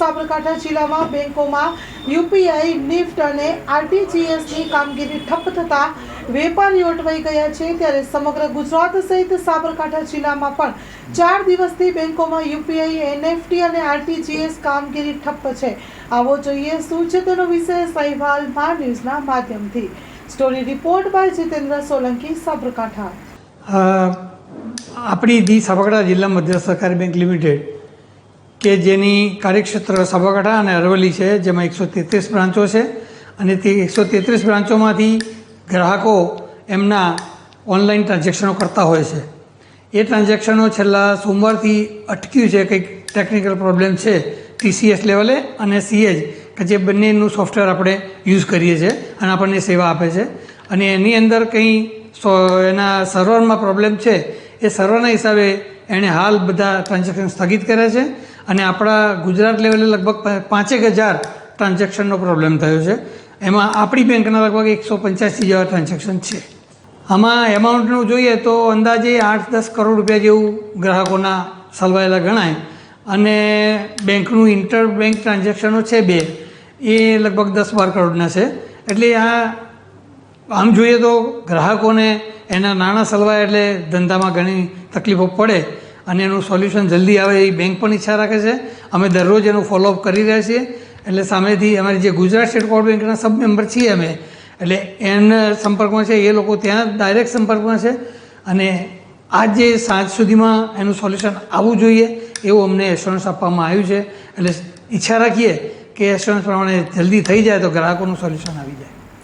સાબરકાંઠા જિલ્લામાં બેંકોમાં UPI, NIFT અને આરટીજીએસની કામગીરી ઠપ્પ થતાં વેપારીઓ અટવાઈ ગયા છે. ત્યારે સમગ્ર ગુજરાત સહિત સાબરકાંઠા જિલ્લામાં પણ ચાર દિવસથી બેંકોમાં યુપીઆઈ, એનએફટી અને આરટીજીએસ કામગીરી ઠપ્પ છે. આવો જોઈએ શું છે તેનો વિશેષ અહેવાલ મા ન્યૂઝના માધ્યમથી. Story report by Jitendra Solanki, Sabarkantha. આપણી ધી સાબરકાંઠા જિલ્લા મધ્ય સહકારી બેંક લિમિટેડ કે જેની કાર્યક્ષેત્ર સાબરકાંઠા અને અરવલ્લી છે, જેમાં એકસો તેત્રીસ બ્રાન્ચો છે. અને તે એકસો તેત્રીસ બ્રાન્ચોમાંથી ગ્રાહકો એમના ઓનલાઈન ટ્રાન્ઝેક્શનો કરતા હોય છે. એ ટ્રાન્ઝેક્શનો છેલ્લા સોમવારથી અટક્યું છે, કંઈક ટેકનિકલ પ્રોબ્લેમ છે, ટીસીએસ લેવલે અને સીએજ, કે જે બંનેનું સોફ્ટવેર આપણે યુઝ કરીએ છીએ અને આપણને સેવા આપે છે. અને એની અંદર કંઈ સો, એના સર્વરમાં પ્રોબ્લેમ છે, એ સર્વરના હિસાબે એણે હાલ બધા ટ્રાન્ઝેક્શન સ્થગિત કર્યા છે. અને આપણા ગુજરાત લેવલે લગભગ પાંચેક હજાર ટ્રાન્ઝેક્શનનો પ્રોબ્લેમ થયો છે. એમાં આપણી બેંકના લગભગ એકસો પંચ્યાસી જેવા ટ્રાન્ઝેક્શન છે. આમાં એમાઉન્ટનું જોઈએ તો અંદાજે આઠ દસ કરોડ રૂપિયા જેવું ગ્રાહકોના સલવાયેલા ગણાય. અને બેંકનું ઇન્ટર બેંક ટ્રાન્ઝેક્શનો છે બે. એ લગભગ દસ બાર કરોડના છે. એટલે આ, આમ જોઈએ તો ગ્રાહકોને એના નાણાં સલવાય એટલે ધંધામાં ઘણી તકલીફો પડે. અને એનું સોલ્યુશન જલ્દી આવે એ બેંક પણ ઈચ્છા રાખે છે. અમે દરરોજ એનું ફોલોઅપ કરી રહ્યા છીએ. એટલે સામેથી અમારી જે ગુજરાત સ્ટેટ પાવર બેંકના સબ મેમ્બર છીએ અમે. એટલે એના સંપર્કમાં છે, એ લોકો ત્યાં ડાયરેક્ટ સંપર્કમાં છે. અને આજ સાંજ સુધીમાં એનું સોલ્યુશન આવવું જોઈએ, એવું અમને એશ્યોરન્સ આપવામાં આવ્યું છે. એટલે ઈચ્છા રાખીએ કે એશ્યોરન્સ પ્રમાણે જલ્દી થઈ જાય તો ગ્રાહકોનું સોલ્યુશન આવી જાય.